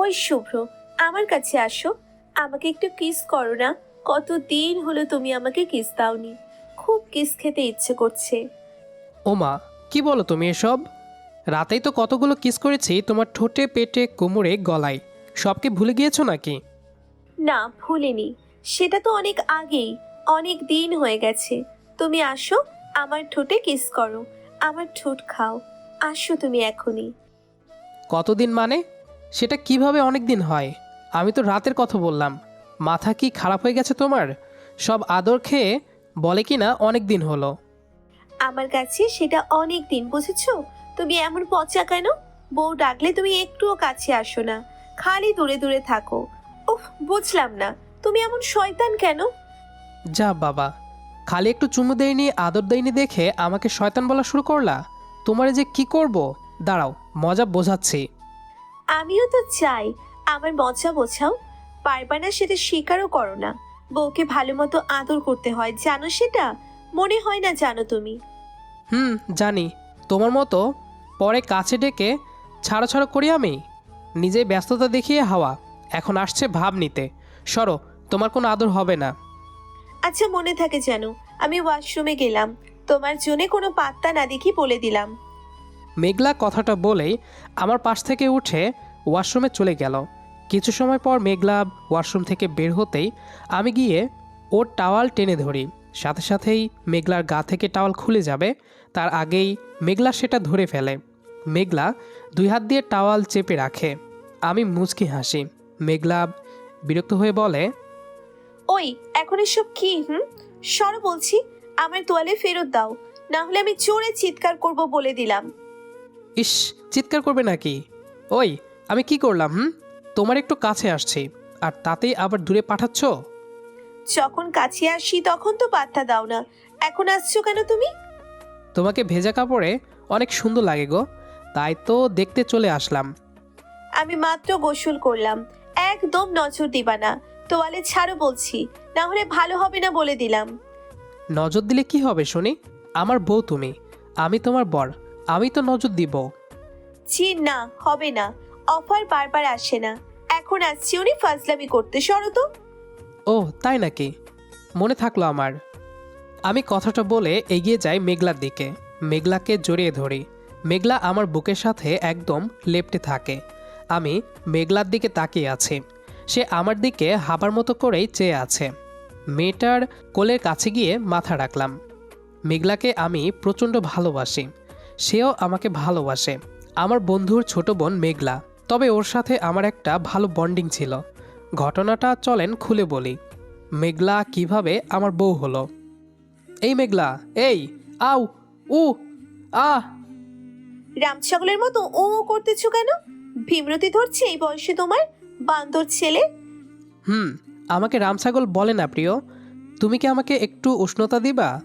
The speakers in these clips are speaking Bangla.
ওই শুভ্র আমার কাছে আসো। আমাকে একটু কিস করো না। কত দিন হলো তুমি আমাকে কিস দাওনি। খুব কিস খেতে ইচ্ছে করছে। ওমা কি বলো তুমি এসব? রাতেই তো কতগুলো কিস করেছি তোমার ঠোঁটে পেটে কোমরে গলায়। সবকে ভুলে গিয়েছো নাকি? না ভুলিনি। সেটা তো অনেক আগেই। অনেক দিন হয়ে গেছে। তুমি আসো আমার ঠোঁটে কিস করো। আমার ঠোঁট খাও। আসো তুমি এখনই। কতদিন মানে? সেটা কীভাবে অনেক দিন হয়? আমি তো রাতের কথা বললাম। মাথা কি খারাপ হয়ে গেছে তোমার? সব আদর খেয়ে বলে কি না অনেক দিন হলো। আমার কাছে সেটা অনেক দিন বুঝেছ? তুমি এমন পচা কেন? বউ ডাকলে তুমি একটুও কাছে আসো না। খালি দূরে দূরে থাকো। উফ বুঝলাম না। তুমি এমন শয়তান কেন? যা বাবা খালি একটু চুমু দেয়নি আদর দেয়নি দেখে আমাকে শয়তান বলা শুরু করলা? তোমারে যে কি করব? দাঁড়াও মজা বোঝাচ্ছি। আমিও তো চাই। আমার মজা বোঝাও। পারবা না সেটা স্বীকারও করো না। বউকে ভালো মতো আদর করতে হয় জানো সেটা? মনে হয় না জানো তুমি। হুম জানি। তোমার মতো পরে কাছে ডেকে ছাড়ো ছাড়ো করি আমি। নিজে ব্যস্ততা দেখিয়ে হাওয়া। এখন আসছে ভাব নিতে। সরো তোমার কোনো আদর হবে না। আচ্ছা মনে থাকে যেন। আমি ওয়াশরুমে গেলাম। তোমার জন্য কোনো পাত্তা না দেখি বলে দিলাম। মেঘলা কথাটা বলেই আমার পাশ থেকে উঠে ওয়াশরুমে চলে গেল। কিছু সময় পর মেঘলা ওয়াশরুম থেকে বের হতেই আমি গিয়ে ওর টাওয়াল টেনে ধরি। সাথে সাথেই মেঘলার গা থেকে টাওয়াল খুলে যাবে। তার আগেই মেঘলা সেটা ধরে ফেলে। মেঘলা দুই হাত দিয়ে টাওয়াল চেপে রাখে। আমি মুচকি হাসি। মেঘলা বিরক্ত হয়ে বলে, ওই, এখন এসব কি, হুম? সরো বলছি, আমার তোয়ালে ফেরত দাও। না হলে আমি জোরে চিৎকার করব বলে দিলাম। ইস চিৎকার করবে নাকি? ওই আমি কি করলাম হুম? তোমার একটু কাছে আসছি আর তাতেই আবার দূরে পাঠাচ্ছ? যখন কাছে আসি তখন তো পাত্তা দাও না। এখন আসছো কেন তুমি? তোমাকে ভেজা কাপড়ে অনেক সুন্দর লাগে গো তাই তো দেখতে চলে আসলাম। আমি মাত্র গোসল করলাম একদম নজর দিবা না। তোয়ালে ছাড়ো বলছি না হলে ভালো হবে না বলে দিলাম। নজর দিলে কি হবে শুনি? আমার বউ তুমি আমি তোমার বর আমি তো নজর দিব। জি না হবে না। অফার বারবার আসে না। এখন আসছি উনি ফাজলামি করতে সরো তো। ও তাই নাকি? মনে থাকল আমার। আমি কথাটা বলে এগিয়ে যাই মেঘলার দিকে। মেঘলাকে জড়িয়ে ধরি। মেঘলা আমার বুকের সাথে একদম লেপটে থাকে। আমি মেঘলার দিকে তাকিয়ে আছি। সে আমার দিকে হাবার মতো করেই চেয়ে আছে। মেয়েটার কোলের কাছে গিয়ে মাথা রাখলাম। মেঘলাকে আমি প্রচণ্ড ভালোবাসি। সেও আমাকে ভালোবাসে। আমার বন্ধুর ছোট বোন মেঘলা। তবে ওর সাথে আমার একটা ভালো বন্ডিং ছিল। ঘটনাটা চলেন খুলে বলি। মেঘলা কীভাবে আমার বউ হলো? এই মেঘলা এই আউ উ আ। রাম ছাগলের মতো ও ও করতেছো কেন? ভীমরতি ধরছে এই বয়সে তোমার? বান্দর ছেলে? হুম আমাকে রামছাগল বলে না প্রিয়। তুমি কি আমাকে একটু উষ্ণতা দিবা?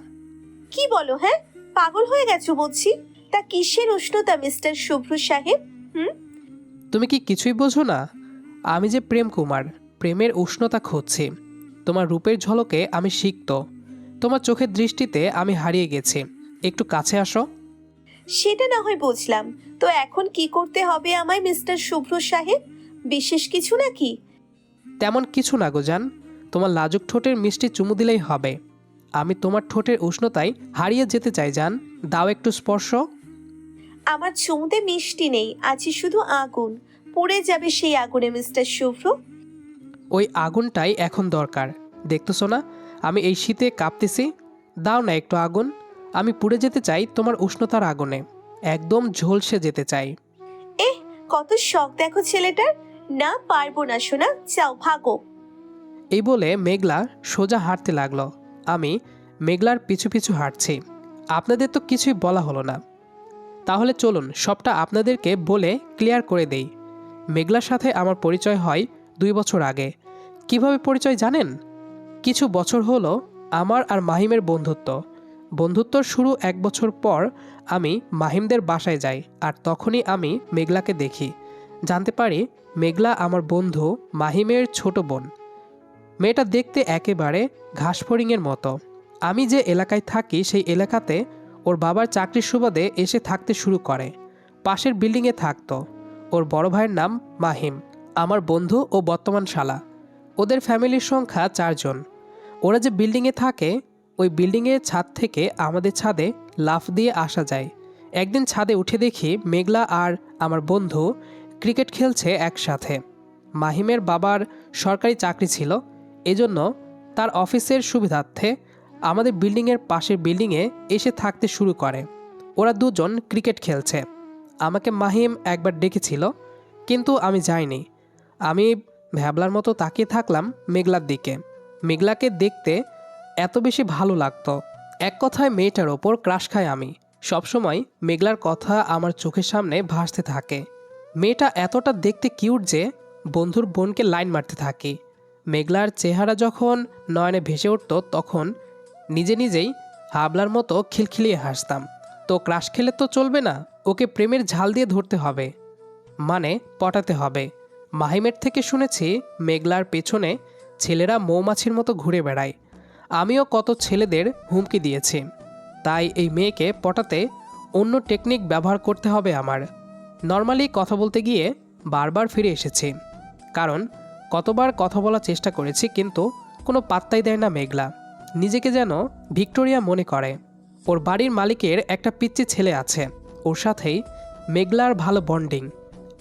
কি বলো হ্যাঁ? পাগল হয়ে গেছো বলছি। তা কিসের উষ্ণতা মিস্টার শুভ্র সাহেব? হুম? তুমি কি কিছুই বোঝো না? আমি যে প্রেম কুমার প্রেমের উষ্ণতা খুঁজছি। তোমার রূপের ঝলকে আমি সিক্ত। তোমার চোখের দৃষ্টিতে আমি হারিয়ে গেছি। একটু কাছে আসো। সেটা না হয় বুঝলাম। তো এখন কি করতে হবে আমায় মিস্টার শুভ্র সাহেব? বিশেষ কিছু নাকি? তেমন কিছু না গো জান। তোমার লাজুক ঠোঁটের মিষ্টি চুমু দিলেই হবে। আমি তোমার ঠোঁটের উষ্ণতায় হারিয়ে যেতে চাই জান। দাও একটু স্পর্শ। আমার চুমুতে মিষ্টি নেই আছে শুধু আগুন। পড়ে যাবে সেই আগুনে মিস্টার শুভ্র। ওই আগুনটাই এখন দরকার। দেখতেছো না আমি এই শীতে কাঁপতেছি। দাও না একটু আগুন। আমি পুড়ে যেতে চাই তোমার উষ্ণতার আগুনে। একদম ঝলসে যেতে চাই। এহ কত শখ দেখো ছেলেটার। না পারব না শোনা যাও ভাগো। এই বলে মেঘলা সোজা হাঁটতে লাগল। আমি মেঘলার পিছু পিছু হাঁটছি। আপনাদের তো কিছুই বলা হলো না। তাহলে চলুন সবটা আপনাদেরকে বলে ক্লিয়ার করে দেই। মেঘলার সাথে আমার পরিচয় হয় দুই বছর আগে। কীভাবে পরিচয় জানেন? কিছু বছর হলো আমার আর মাহিমের বন্ধুত্ব। বন্ধুত্বর শুরু এক বছর পর আমি মাহিমদের বাসায় যাই আর তখনই আমি মেঘলাকে দেখি। জানতে পারি মেঘলা আমার বন্ধু মাহিমের ছোট বোন। মেয়েটা দেখতে একেবারে ঘাসফড়িংয়ের মতো। আমি যে এলাকায় থাকি সেই এলাকাতে ওর বাবার চাকরির সুবাদে এসে থাকতে শুরু করে। পাশের বিল্ডিংয়ে থাকতো। ওর বড় ভাইয়ের নাম মাহিম। আমার বন্ধু ও বর্তমান শালা ওদের ফ্যামিলির সংখ্যা চারজন ওরা যে বিল্ডিংয়ে থাকে, ওই বিল্ডিংয়ের ছাদ থেকে আমাদের ছাদে লাফ দিয়ে আসা যায়। একদিন ছাদে উঠে দেখি মেঘলা আর আমার বন্ধু ক্রিকেট খেলছে একসাথে। মাহিমের বাবার সরকারি চাকরি ছিল। এজন্য তার অফিসের সুবিধার্থে আমাদের বিল্ডিংয়ের পাশের বিল্ডিংয়ে এসে থাকতে শুরু করে। ওরা দুজন ক্রিকেট খেলছে। আমাকে মাহিম একবার ডেকেছিল, কিন্তু আমি যাইনি। আমি ভ্যাবলার মতো তাকিয়ে থাকলাম মেঘলার দিকে। মেঘলাকে দেখতে এত বেশি ভালো লাগতো। এক কথায় মেয়েটার ওপর ক্রাশ খাই আমি। সবসময় মেঘলার কথা আমার চোখের সামনে ভাসতে থাকে। মেয়েটা এতটা দেখতে কিউট যে বন্ধুর বোনকে লাইন মারতে থাকি। মেঘলার চেহারা যখন নয়নে ভেসে উঠত, তখন নিজে নিজেই হাবলার মতো খিলখিলিয়ে হাসতাম। তো ক্রাশ খেলে তো চলবে না, ওকে প্রেমের ঝাল দিয়ে ধরতে হবে মানে পটাতে হবে। মাহিমের থেকে শুনেছি মেঘলার পেছনে ছেলেরা মৌমাছির মতো ঘুরে বেড়ায়। আমিও কত ছেলেদের হুমকি দিয়েছি। তাই এই মেয়েকে পটাতে অন্য টেকনিক ব্যবহার করতে হবে আমার। নর্মালি কথা বলতে গিয়ে বারবার ফিরে এসেছি। কারণ কতবার কথা বলার চেষ্টা করেছি, কিন্তু কোনো পাত্তাই দেয় না মেঘলা। নিজেকে যেন ভিক্টোরিয়া মনে করে। ওর বাড়ির মালিকের একটা পিচ্চি ছেলে আছে। ওর সাথেই মেঘলার ভালো বন্ডিং।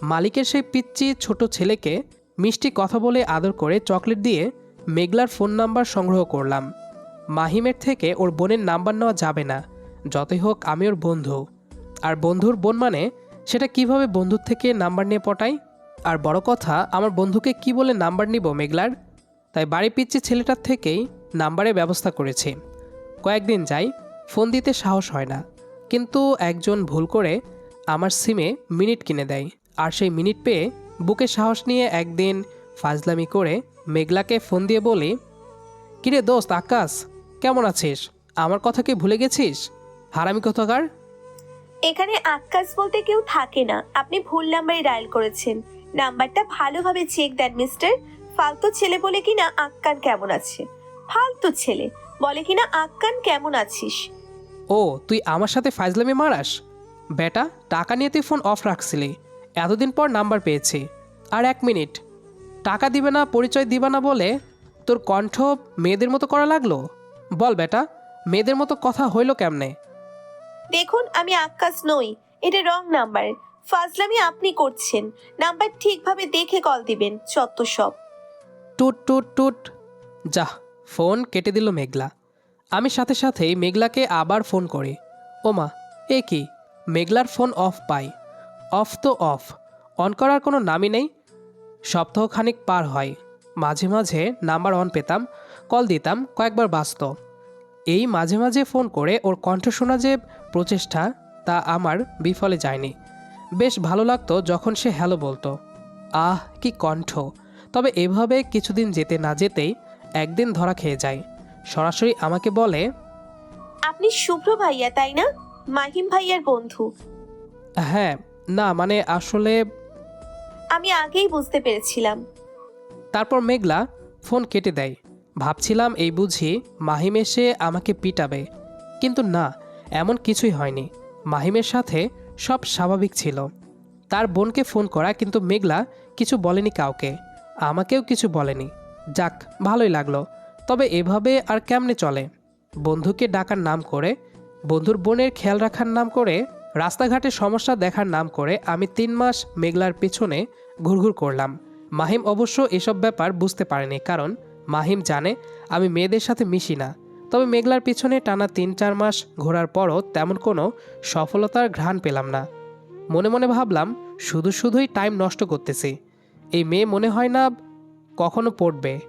মালিকের সেই পিচ্চি ছোট ছেলেকে মিষ্টি কথা বলে আদর করে চকলেট দিয়ে মেঘলার ফোন নাম্বার সংগ্রহ করলাম। মাহিমের থেকে ওর বোনের নাম্বার নেওয়া যাবে না। যতই হোক আমি ওর বন্ধু। আর বন্ধুর বোন মানে সেটা কীভাবে বন্ধুর থেকে নাম্বার নিয়ে পটাই? আর বড় কথা, আমার বন্ধুকে কি বলে নাম্বার নিব মেঘলার? তাই বাড়ি পিচ্ছি ছেলেটার থেকেই নাম্বারের ব্যবস্থা করেছি। কয়েকদিন যাই ফোন দিতে সাহস হয় না। কিন্তু একজন ভুল করে আমার সিমে মিনিট কিনে দেয়। আর সেই মিনিট পেয়ে বুকে সাহস নিয়ে একদিন ফাজলামি করে মেঘলাকে ফোন দিয়ে বলি, কিরে দোস্ত আকাশ, কেমন আছিস? আমার কথা কি ভুলে গেছিস? হারামি কথাকার? এখানে আকাশ বলতে কেউ থাকে না। আপনি ভুল নাম্বারে ডায়াল করেছেন। নাম্বারটা ভালোভাবে চেক দেন মিস্টার ফালতু ছেলে বলে কিনা আক্কান কেমন আছে? ফালতু ছেলে বলে কিনা আক্কান কেমন আছিস? ও তুই আমার সাথে ফাজলামি মারাস? বেটা টাকা নিয়ে তুই ফোন অফ রাখছিলি। এতদিন পর নাম্বার পেয়েছি। আর এক মিনিট। টাকা দিবে না পরিচয় দিবে না বলে তোর কণ্ঠ মেয়েদের মতো করা লাগল? বল বেটা মেয়েদের মতো কথা হইল কেমনে? দেখুন আমি আকাশ নই। এটা রং নাম্বার। ফাজলামি আপনি করছেন। নাম্বার ঠিকভাবে দেখে কল দিবেন চত্ব সব। টুট টুট টুট। যা ফোন কেটে দিল মেঘলা। আমি সাথে সাথেই মেঘলাকে আবার ফোন করি। ওমা, এ কি? মেঘলার ফোন অফ পাই। অফ তো অফ। অন করার কোনো নামই নেই। সপ্তাহখানিক পার হয়। মাঝে মাঝে নাম্বার অন পেতাম, কল দিতাম, কয়েকবার বাঁচত। এই মাঝে মাঝে ফোন করে ওর কণ্ঠ শোনা যে প্রচেষ্টা, তা আমার বিফলে যায়নি। বেশ ভালো লাগতো যখন সে হ্যালো বলতো। আহ, কি কণ্ঠ! তবে এভাবে কিছুদিন যেতে না যেতেই একদিন ধরা খেয়ে যায়। সরাসরি আমাকে বলে আপনি শুভ্র ভাইয়া তাই না? মাহিম ভাইয়ার বন্ধু। হ্যাঁ না মানে আসলে আমি আগেই বুঝতে পেরেছিলাম। তারপর মেঘলা ফোন কেটে দেয়। ভাবছিলাম এই বুঝি মাহিম এসে আমাকে পিটাবে কিন্তু না এমন কিছুই হয়নি। মাহিমের সাথে সব স্বাভাবিক ছিল। তার বোনকে ফোন করা কিন্তু মেঘলা কিছু বলেনি কাউকে। আমাকেও কিছু বলেনি। যাক, ভালোই লাগল। তবে এভাবে আর কেমনে চলে? বন্ধুকে ডাকার নাম করে, বন্ধুর বোনের খেয়াল রাখার নাম করে, রাস্তাঘাটে সমস্যা দেখার নাম করে আমি তিন মাস মেঘলার পেছনে ঘুরঘুর করলাম। মাহিম অবশ্য এসব ব্যাপার বুঝতে পারেনি, কারণ মাহিম জানে আমি মেয়েদের সাথে মিশি না। তবে মেঘলার পিছনে টানা তিন চার মাস ঘোরার পরও তেমন কোনো সফলতার ঘ্রাণ পেলাম না। মনে মনে ভাবলাম, শুধু শুধুই টাইম নষ্ট করতেছি। এই মেয়ে মনে হয় না কখনো পড়বে।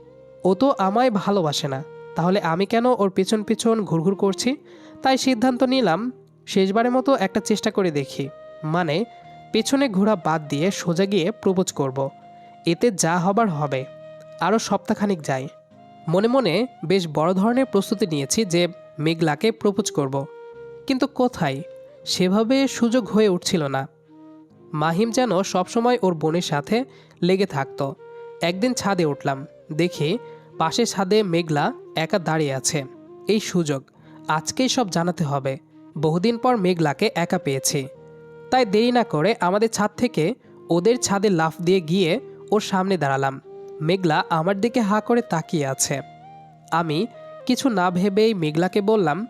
ও তো আমায় ভালোবাসে না। তাহলে আমি কেন ওর পিছন পিছন ঘুরঘুর করছি? তাই সিদ্ধান্ত নিলাম, শেষবারের মতো একটা চেষ্টা করে দেখি। মানে পেছনে ঘোরা বাদ দিয়ে সোজা গিয়ে প্রপোজ করব। এতে যা হবার হবে। আরও সপ্তাহখানিক যাই। মনে মনে বেশ বড় ধরনের প্রস্তুতি নিয়েছি যে মেঘলাকে প্রপোজ করব। কিন্তু কোথায়? সেভাবে সুযোগ হয়ে উঠছিল না। মাহিম যেন সবসময় ওর বোনের সাথে লেগে থাকতো। একদিন ছাদে উঠলাম, দেখি পাশে ছাদে মেঘলা একা দাঁড়িয়ে আছে। এই সুযোগ, আজকেই সব জানাতে হবে। বহুদিন পর মেঘলাকে একা পেয়েছি। তাই দেরি না করে আমাদের ছাদ থেকে ওদের ছাদে লাফ দিয়ে গিয়ে ওর সামনে দাঁড়ালাম। মেঘলা আমার দিকে হা করে তাকিয়ে আছে। আমি কিছু না ভেবেই মেঘলাকে বললাম,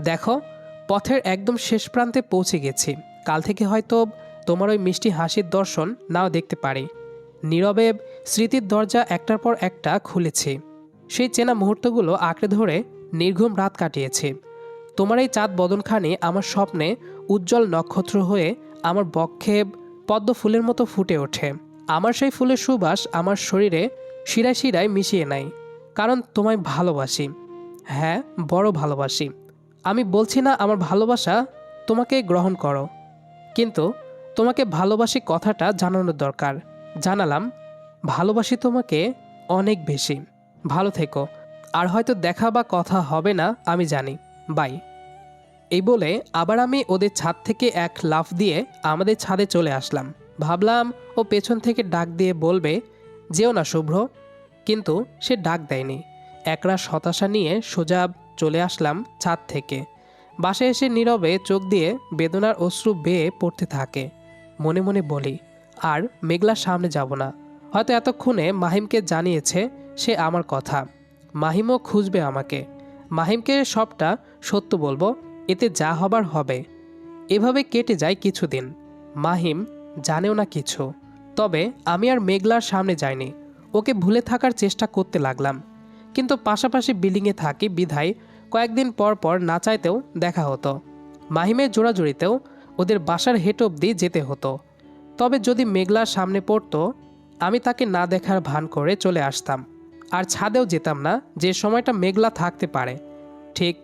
দেখো, পথের একদম শেষ প্রান্তে পৌঁছে গেছি। কাল থেকে হয়তো তোমার ওই মিষ্টি হাসির দর্শন নাও দেখতে পারি। নীরবে স্মৃতির দরজা একটার পর একটা খুলেছে। সেই চেনা মুহূর্তগুলো আঁকড়ে ধরে নির্ঘুম রাত কাটিয়েছে। তোমার এই চাঁদ বদনখানি আমার স্বপ্নে উজ্জ্বল নক্ষত্র হয়ে আমার বক্ষে পদ্ম ফুলের মতো ফুটে ওঠে। আমার সেই ফুলের সুবাস আমার শরীরে শিরায় শিরায় মিশিয়ে নেয়, কারণ তোমায় ভালোবাসি। হ্যাঁ বড় ভালোবাসি। আমি বলছি না আমার ভালোবাসা তোমাকে গ্রহণ করো। কিন্তু তোমাকে ভালোবাসি কথাটা জানানোর দরকার। জানালাম, ভালোবাসি তোমাকে অনেক বেশি। ভালো থেকো। আর হয়তো দেখা বা কথা হবে না, আমি জানি। বাই। এই বলে আবার আমি ওদের ছাদ থেকে এক লাফ দিয়ে আমাদের ছাদে চলে আসলাম। ভাবলাম, ও পেছন থেকে ডাক দিয়ে বলবে, যেও না শুভ্র কিন্তু সে ডাক দেয়নি। একরাশ হতাশা নিয়ে সোজা চলে আসলাম ছাদ থেকে। বাসায় এসে নীরবে চোখ দিয়ে বেদনার অশ্রু বেয়ে পড়তে থাকে। মনে মনে বলি, আর মেঘলার সামনে যাব না। হয়তো এতক্ষণে মাহিমকে জানিয়েছে সে আমার কথা। মাহিমও খুঁজবে আমাকে। মাহিমকে সবটা সত্য বলব, এতে যা হবার হবে। এভাবে কেটে যায় কিছুদিন। মাহিম জানেও না কিছু। তবে আমি আর মেঘলার সামনে যাইনি। ওকে ভুলে থাকার চেষ্টা করতে লাগলাম। কিন্তু পাশাপাশি বিল্ডিংয়ে থাকি বিধায় কয়েকদিন পর পর না চাইতেও দেখা হতো। মাহিমের জোড়াজুড়িতেও ওদের বাসার হেট অবধি যেতে হতো। তবে যদি মেঘলার সামনে পড়তো, আমি তাকে না দেখার ভান করে চলে আসতাম। আর ছাদেও যেতাম না যে সময়টা মেঘলা থাকতে পারে। ঠিক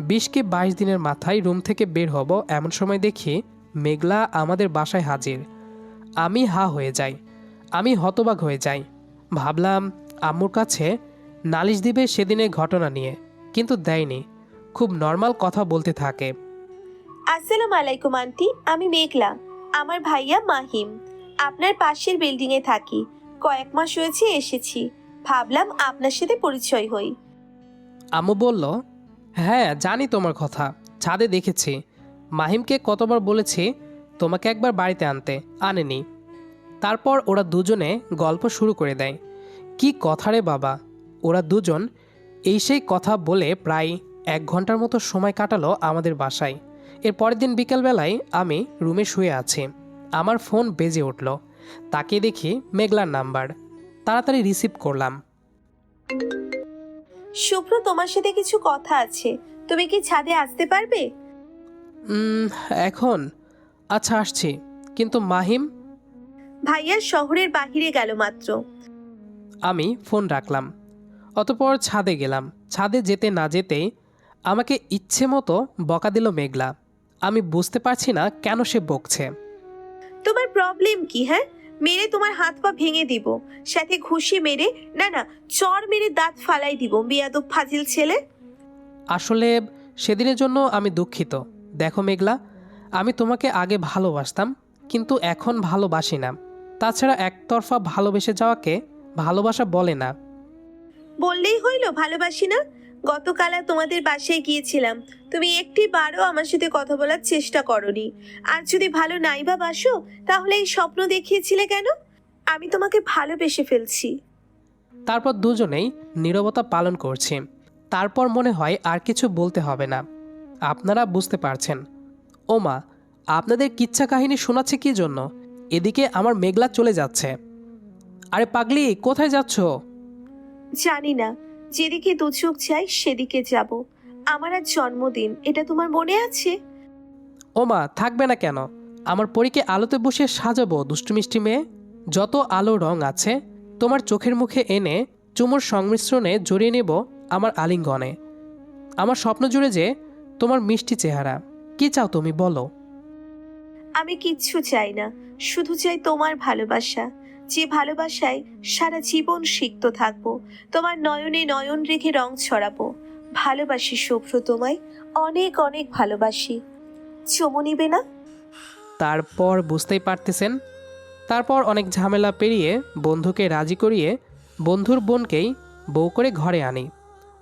বিশ কি বাইশ দিনের মাথায় রুম থেকে বের হব এমন সময় দেখি মেঘলা আমাদের বাসায় হাজির। আমি হা হয়ে যাই। আমি হতবাক হয়ে যাই। ভাবলাম, আম্মুর কাছে নালিশ দিবে সেদিনের ঘটনা নিয়ে, কিন্তু দেয়নি। খুব নর্মাল কথা বলতে থাকে। আসসালামু আলাইকুম, আন্টি। আমি মেঘলা। আমার ভাইয়া মাহিম। আপনার পাশের বিল্ডিং এ থাকি। কয়েক মাস হয়েছে এসেছি। ভাবলাম আপনার সাথে পরিচয় হই। আম্মু বলল হ্যাঁ জানি তোমার কথা। ছাদে দেখেছি। মাহিমকে কতবার বলেছি, তোমাকে একবার বাড়িতে আনতে। আনেনি। তারপর ওরা দুজনে গল্প শুরু করে দেয়। কি কথা রে বাবা। ওরা দুজন এই সেই কথা বলে প্রায় এক ঘণ্টার মতো সময় কাটালো আমাদের বাসায়। এর পরের দিন বিকেলবেলায় আমি রুমে শুয়ে আছি। আমার ফোন বেজে উঠল। তাকে দেখি মেঘলার নাম্বার। তাড়াতাড়ি রিসিভ করলাম। শুভ্র তোমার সাথে কিছু কথা আছে। তুমি কি ছাদে আসতে পারবে? উম, এখন? আচ্ছা আসছি। কিন্তু মাহিম? ভাইয়া শহরের বাহিরে গেল মাত্র। আমি ফোন রাখলাম। অতপর ছাদে গেলাম। ছাদে যেতে না যেতেই আমাকে ইচ্ছে মতো বকা দিল মেঘলা। আমি বুঝতে পারছি না কেন সে বকছে। তোমার প্রবলেম কি হ্যাঁ? মেরে তোমার হাত পা ভেঙে দিব সাথে ঘুষি মেরে না না চর মেরে দাঁত ফালাই দিব বিয়াদব ফাজিল ছেলে। আসলে সেদিনের জন্য আমি দুঃখিত। দেখো মেঘলা আমি তোমাকে আগে ভালোবাসতাম কিন্তু এখন ভালোবাসি না। তাছাড়া একতরফা ভালোবেসে যাওয়াকে ভালোবাসা বলে না। বললেই হইল ভালোবাসি না? গতকাল তোমাদের বাসায় গিয়েছিলাম। তুমি একটি বারও আমার সাথে কথা বলার চেষ্টা করনি। আর যদি ভালো নাই বা বাসো তাহলে এই স্বপ্ন দেখিয়েছিলে কেন? আমি তোমাকে ভালোবেসে ফেলছি। তারপর দুজনেই নীরবতা পালন করছি। তারপর মনে হয় আর কিছু বলতে হবে না। আপনারা বুঝতে পারছেন। ও মা আপনাদের কিচ্ছা কাহিনী শোনাচ্ছে কি জন্য? এদিকে আমার মেঘলা চলে যাচ্ছে। আরে পাগলি কোথায় যাচ্ছ? জানি না। যেদিকে দু চোখ চাই সেদিকে যাব। আমার আজ জন্মদিন এটা তোমার মনে আছে? ও মা থাকবে না কেন? আমার পরীকে আলোতে বসে সাজাবো দুষ্টু মিষ্টি মেয়ে। যত আলো রং আছে তোমার চোখের মুখে এনে চুমুর সংমিশ্রণে জড়িয়ে নেব আমার আলিঙ্গনে। আমার স্বপ্ন জুড়ে যে তোমার মিষ্টি চেহারা। কি চাও তুমি বলো। আমি কিচ্ছু চাই না শুধু চাই তোমার ভালোবাসা। যে ভালোবাসায় সারা জীবন সিক্ত থাকব, তোমার নয়নে নয়ন রেখে রং ছড়াবো। ভালোবাসি শুভ্র তোমায়, অনেক অনেক ভালোবাসি। চমু নিবে না? তারপর বুঝতেই পারতেছেন? তারপর অনেক ঝামেলা পেরিয়ে বন্ধুকে রাজি করিয়ে বন্ধুর বোনকেই বউ করে ঘরে আনি।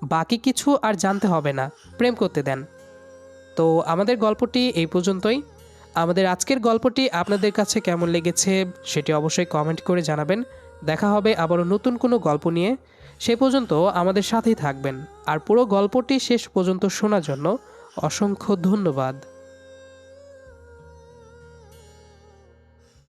বাকি কিছু আর জানতে হবে না, প্রেম করতে দেন। তো আমাদের গল্পটি এই পর্যন্তই। আমাদের আজকের গল্পটি আপনাদের কাছে কেমন লেগেছে সেটি অবশ্যই কমেন্ট করে জানাবেন। দেখা হবে আবারও নতুন কোনো গল্প নিয়ে। সে পর্যন্ত আমাদের সাথেই থাকবেন। আর পুরো গল্পটি শেষ পর্যন্ত শোনার জন্য অসংখ্য ধন্যবাদ।